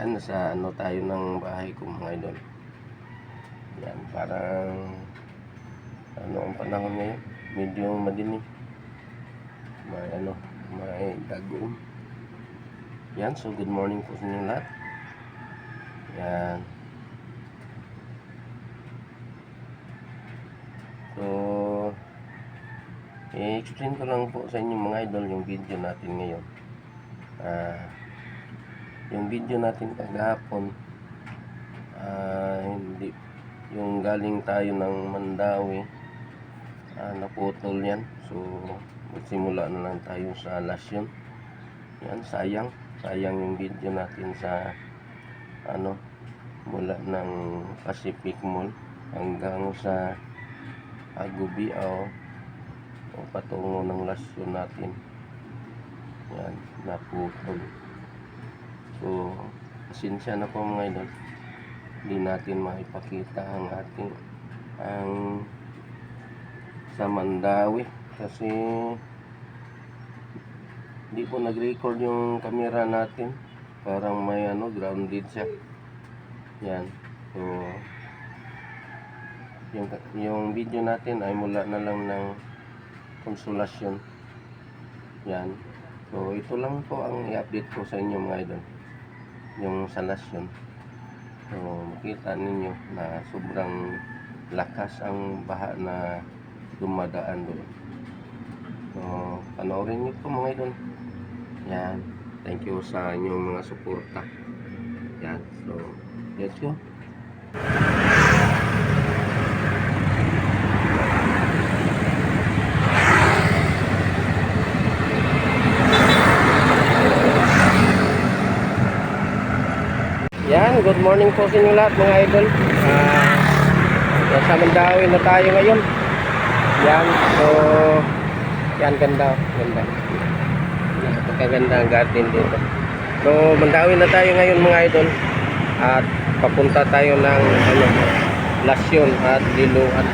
Yan, nasa ano tayo ng bahay ko mga idol. Yan, parang ano ang panahon ngayon. Medyo madilim. May ano, may dagoon. Yan, so good morning po sa inyo lahat. Yan. So, i-explain ko lang po sa inyo mga idol yung video natin ngayon. Ah, yung video natin kagahapon ah, hindi yung galing tayo ng Mandawi ah, naputol yan. So magsimula na lang tayo sa Lasyon. Yan sayang sayang yung video natin sa ano mula ng Pacific Mall hanggang sa Agubi o, o patungo ng Lasyon natin. Yan naputol So, pasensya na po mga idol. Hindi natin maipakita ang ating ang sa Mandawi kasi hindi po nag-record yung camera natin. Parang may ano, grounded siya. Yan. So, yung, yung video natin ay mula na lang ng konsolasyon. Yan. So, ito lang po ang i-update ko sa inyo mga idol yung salasyon so makita ninyo na sobrang lakas ang baha na dumadaan doon. So panoorin niyo po mga idol. Yan. Thank you sa inyong mga suporta. Yan. So let's go Good morning po sa inyo lahat mga idol. Ah, nasa Mandawi na tayo ngayon. Yan, so yan ganda, ganda. Napakaganda ang garden dito. So Mandawi na tayo ngayon mga idol. At papunta tayo ng ano, Lasyon at Liluan.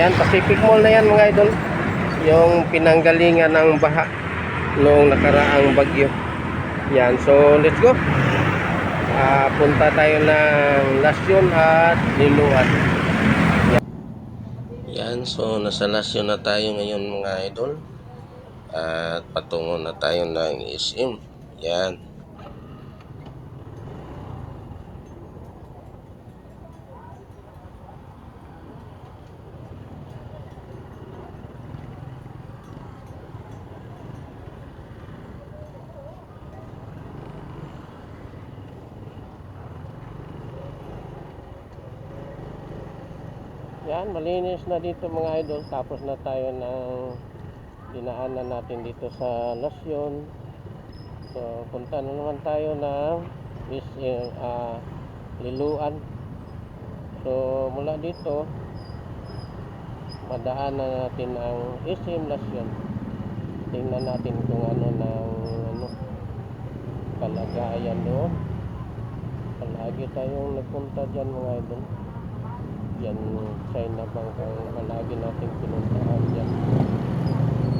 Yan, Pacific Mall na yan mga idol. Yung pinanggalingan ng baha noong nakaraang bagyo. Yan, so let's go. Ah, punta tayo ng Lasyon at Liluan. Yan, so nasa Lasyon na tayo ngayon mga idol. At patungo na tayo ng SM. Yan. Yan, malinis na dito mga idol. Tapos na tayo ng dinaanan natin dito sa Lasyon. So, punta na naman tayo ng is, ah, Liluan. So, mula dito, madaanan natin ang SM Lasyon. Tingnan natin kung ano ng ano, kalagayan doon. Palagi tayong nagpunta dyan mga idol yan China Bank ang palagi natin pinuntahan dyan.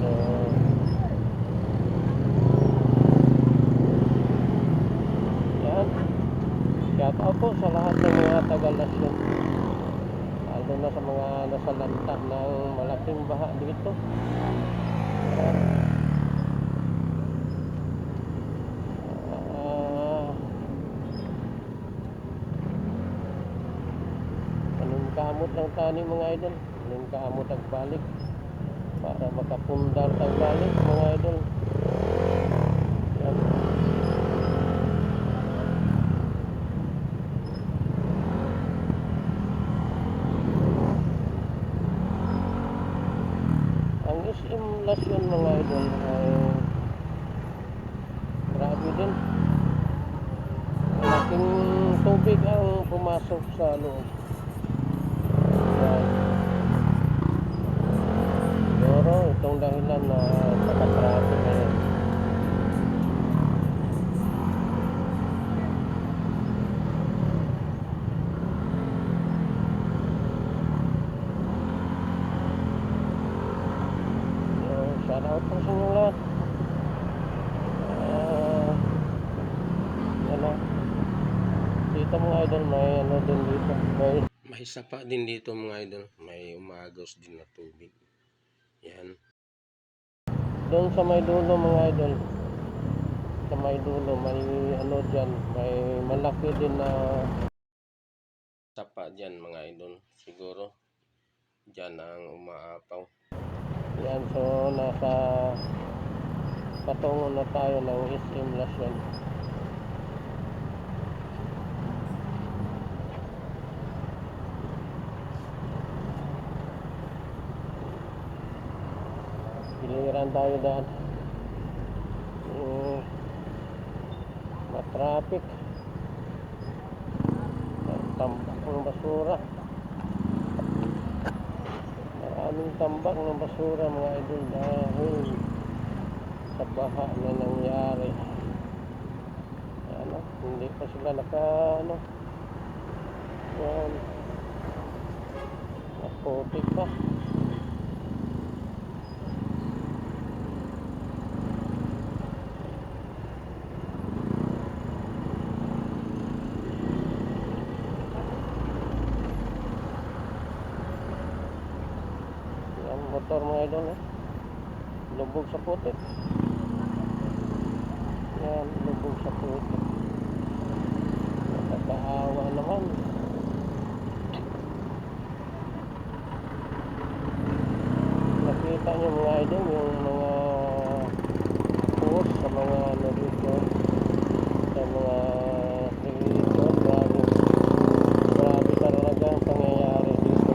So yan. Shout out po sa lahat ng mga taga-lasyon lalo na sa mga nasa lanta ng malaking baha dito. Ah, Anong kamot ng tani mga idol? Anong kamot ang balik? Para makapundar ang balik mga idol. Yan. Ang SM Lasyon mga idol ay grabe din. Malaking tubig ang pumasok sa loob. So, shout out po sa inyo lahat. Ah, yan na. Ito mga idol, may ano din dito. May May sapa din dito mga idol. May umagos din na tubig. Yan. doon sa may dulo mga idol. Sa may dulo, may ano dyan. May malaki din na Sapa dyan mga idol. Siguro. Dyan ang umaapaw. Yan. So, nasa patungo na tayo ng SM Lasyon. Giliran tayo daan. Mm, matraffic. Ang Tambak ng basura. Maraming tambak ng basura mga idol dahil sa baha na nangyari. Ano, hindi pa sila naka ano. Yan. Naputik pa. Yan, motor mga idol eh. Lubog sa putik. Yan, lubog sa putik. Nakakaawa naman. Nakita niyo mga idol yung mga post sa mga ano sa mga dito grabe grabe talaga ang pangyayari dito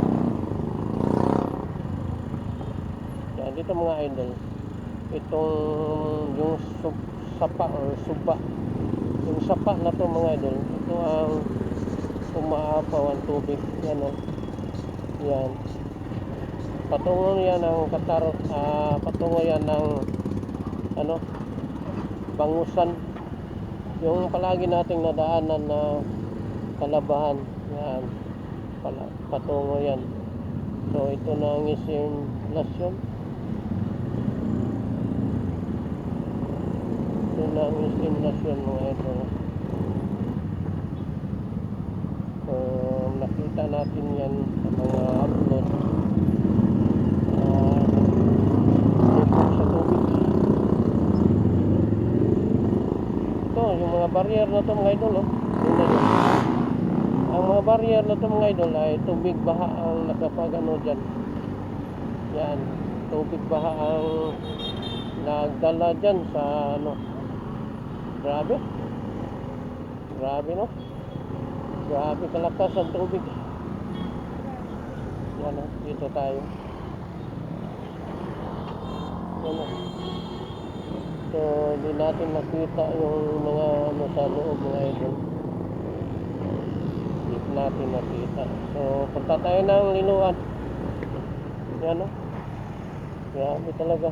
yan dito mga idol itong yung sub, sapa or suba. Yung sapa na to mga idol ito ang umaapaw ang tubig. Yan o yan. Patungo yan ng katar ah, patungo yan ng ano bangusan. Yung palagi nating nadaanan na kalabahan. Yan. Pala, patungo yan. So ito na ang ito na ang insinulasyon mga ito so nakita natin yan sa mga upload. Ah, lubog sa tubig ito yung mga barrier na to mga idol oh. Ang mga barrier na to mga idol ay tubig baha ang nakapagano dyan. Yan tubig baha ang nagdala dyan sa ano grabe grabe no grabe kalakas ang tubig yan oh, dito tayo yan oh. So, hindi natin nakita yung mga ano sa loob mga idol. Hindi natin nakita. So, punta tayo ng linuan. Yan o. Grabe talaga.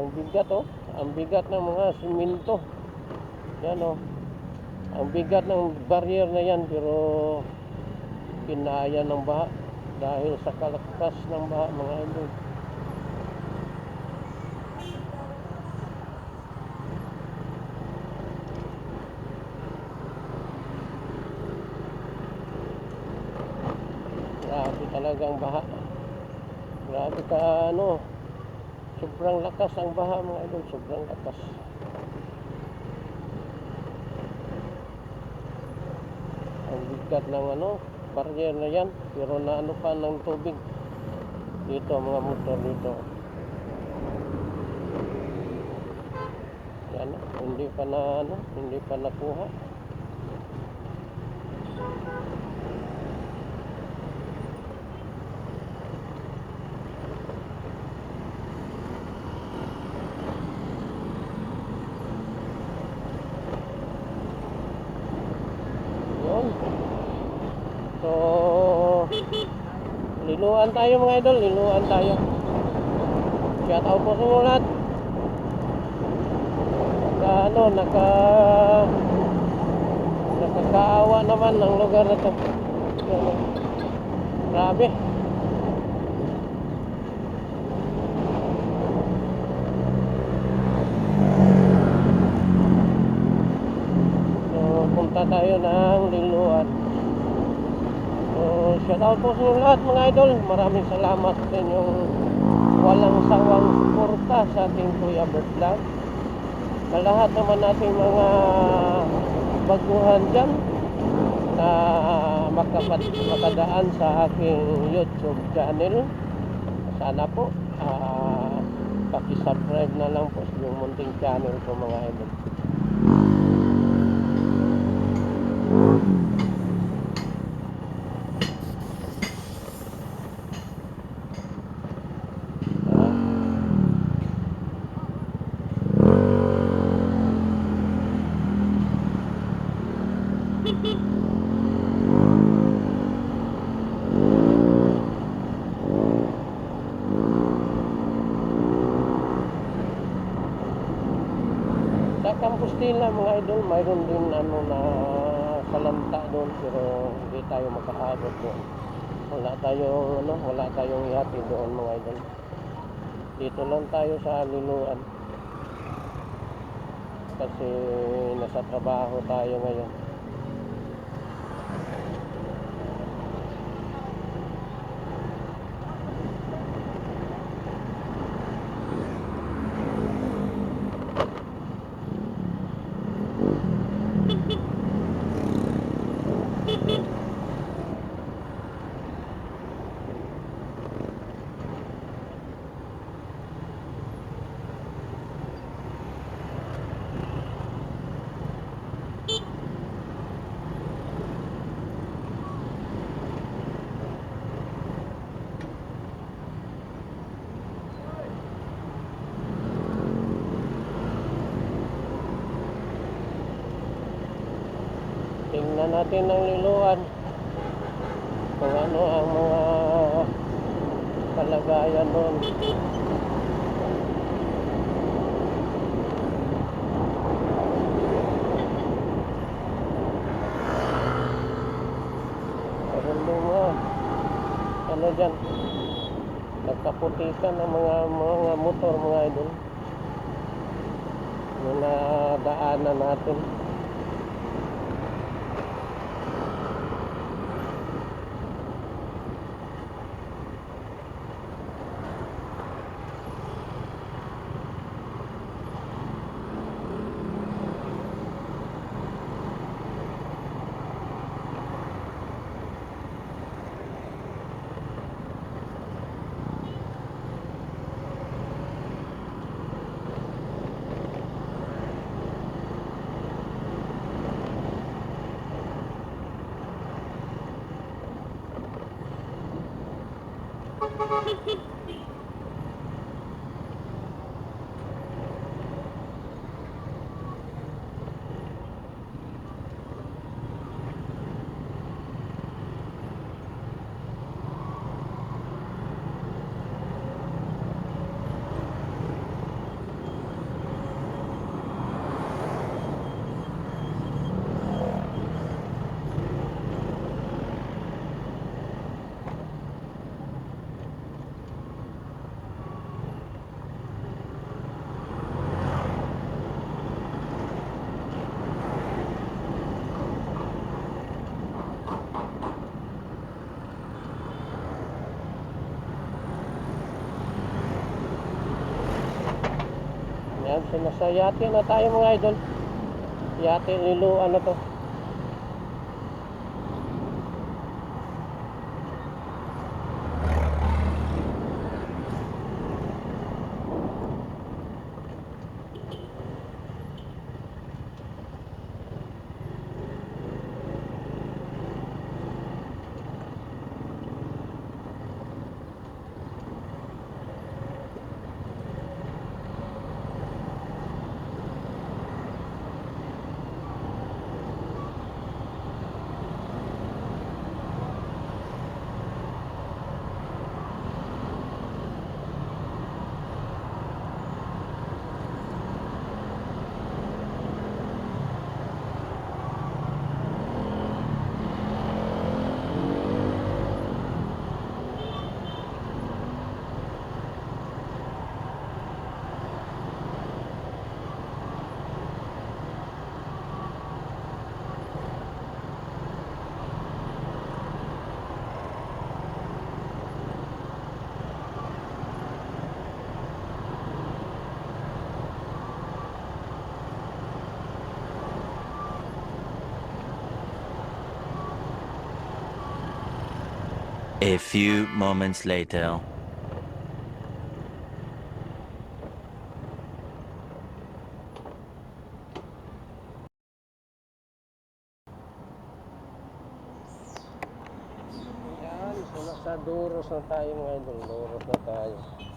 Ang bigat oh. Ang bigat ng mga siminto. Yan oh. Ang bigat ng barrier na yan pero kinaya ng baha dahil sa kalakas ng baha mga idol. Grabe talagang baha. Grabe ka ano. Sobrang lakas ang baha mga idol. Sobrang lakas. Ang bigat ng ano, barrier na yan. Pero naano pa ng tubig. Dito, mga motor dito. Yan, hindi pa na ano, hindi pa nakuha. Niluan tayo mga idol, niluan tayo. Shout out po sa inyo lahat. Naka, ano, naka nakakaawa naman ang lugar na to. Grabe. So, punta tayo ng Liluan. Grabe. Shout out po sa inyong lahat mga idol. Maraming salamat sa inyong walang sawang suporta sa ating Kuya Bert Vlog. Sa lahat naman nating mga baguhan dyan na makapat, makadaan sa aking YouTube channel. Sana po ah, paki-subscribe na lang po sa yung munting channel ko mga idol. Ah, Compostela mga idol, mayroon din ano na salanta doon pero hindi tayo makaabot doon. Wala tayong ano, wala tayong yate doon mga idol. Dito lang tayo sa Linuan. Kasi nasa trabaho tayo ngayon. Natin ang liluan. Kung ano ang mga kalagayan doon. Meron mga ano dyan nagkaputikan ng mga mga motor mga idol yung nadaanan natin Hehehehe so nasa na tayo mga idol. Yate liluan na to. A few moments later. Duros na tayo. Duros na tayo.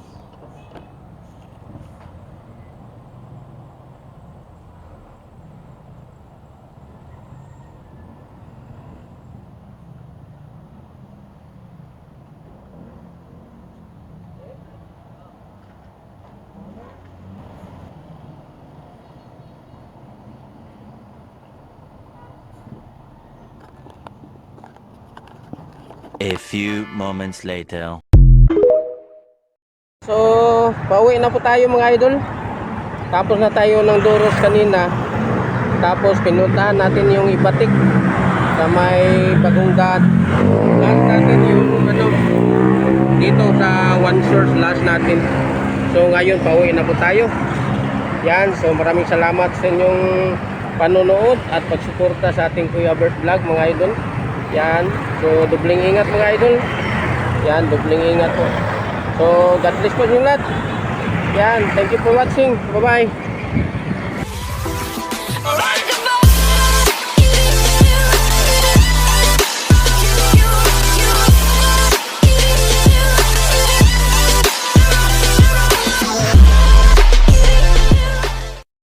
A few moments later. So, pauwi na po tayo mga idol. Tapos na tayo ng Duros kanina. Tapos pinuntahan natin yung Ibatik sa may bagong daan. Last natin yung ano, dito sa One Source last natin. So ngayon pauwi na po tayo. Yan, so maraming salamat sa inyong panonood at pagsuporta sa ating Kuya Bert Vlog mga idol. Yan, so dubling ingat mga idol. Yan, dubling ingat po. So, God bless po yung lahat. Yan, thank you for watching. Bye-bye.